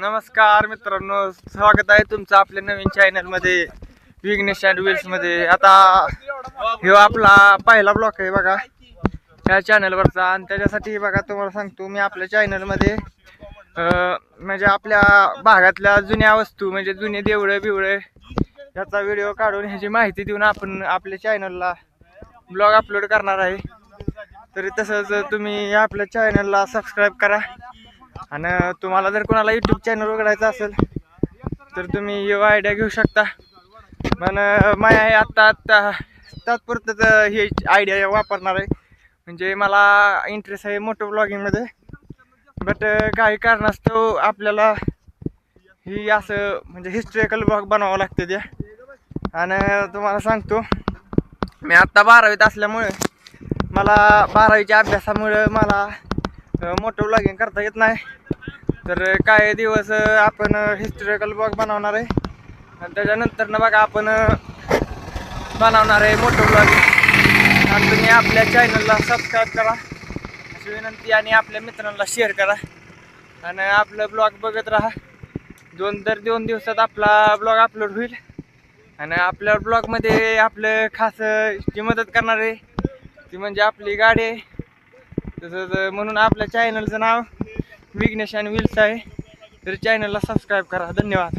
नमस्कार मित्रांनो स्वागत आहे तुमचं आपल्या नवीन चॅनलमध्ये विघ्नेश अँड व्हील्समध्ये. आता हे आपला पहिला ब्लॉक आहे बघा. या चॅनलवरचा आणि त्याच्यासाठी बघा तुम्हाला सांगतो मी आपल्या चॅनलमध्ये म्हणजे आपल्या भागातल्या जुन्या वस्तू म्हणजे जुने देवळे बिवळे याचा व्हिडिओ काढून ह्याची माहिती देऊन आपण आपल्या चॅनलला ब्लॉग अपलोड करणार आहे. तरी तसंच तुम्ही आपल्या चॅनलला सबस्क्राईब करा. आणि तुम्हाला जर कोणाला यूट्यूब चॅनल उघडायचं असेल तर तुम्ही यो आयडिया घेऊ शकता. पण माय आत्ता आत्ता तात्पुरतं हे आयडिया वापरणार आहे. म्हणजे मला इंटरेस्ट आहे मोठं ब्लॉगिंगमध्ये बट काही कारणास्तव आपल्याला ही असं म्हणजे हिस्ट्रिकल ब्लॉग बनावं लागतं त्या आणि तुम्हाला सांगतो मी आत्ता बारावीत असल्यामुळे मला बारावीच्या अभ्यासामुळं मला मोठं ब्लॉगिंग करता येत नाही. तर काही दिवस आपण हिस्टॉरिकल ब्लॉग बनवणार आहे. आणि त्याच्यानंतर ना बघा आपण बनवणार आहे मोठं ब्लॉगिंग आणि तुम्ही आपल्या चॅनलला सबस्क्राईब करा. अशी विनंती आणि आपल्या मित्रांना शेअर करा. आणि आपलं ब्लॉग बघत राहा. दोन दर दोन दिवसात आपला ब्लॉग अपलोड होईल. आणि आपल्या ब्लॉगमध्ये आपलं खास जी मदत करणार आहे ती म्हणजे आपली गाडी आहे. तसंच म्हणून आपल्या चॅनलचं नाव विघ्नेश आणि विल्स आहे. तर चॅनलला सबस्क्राईब करा. धन्यवाद.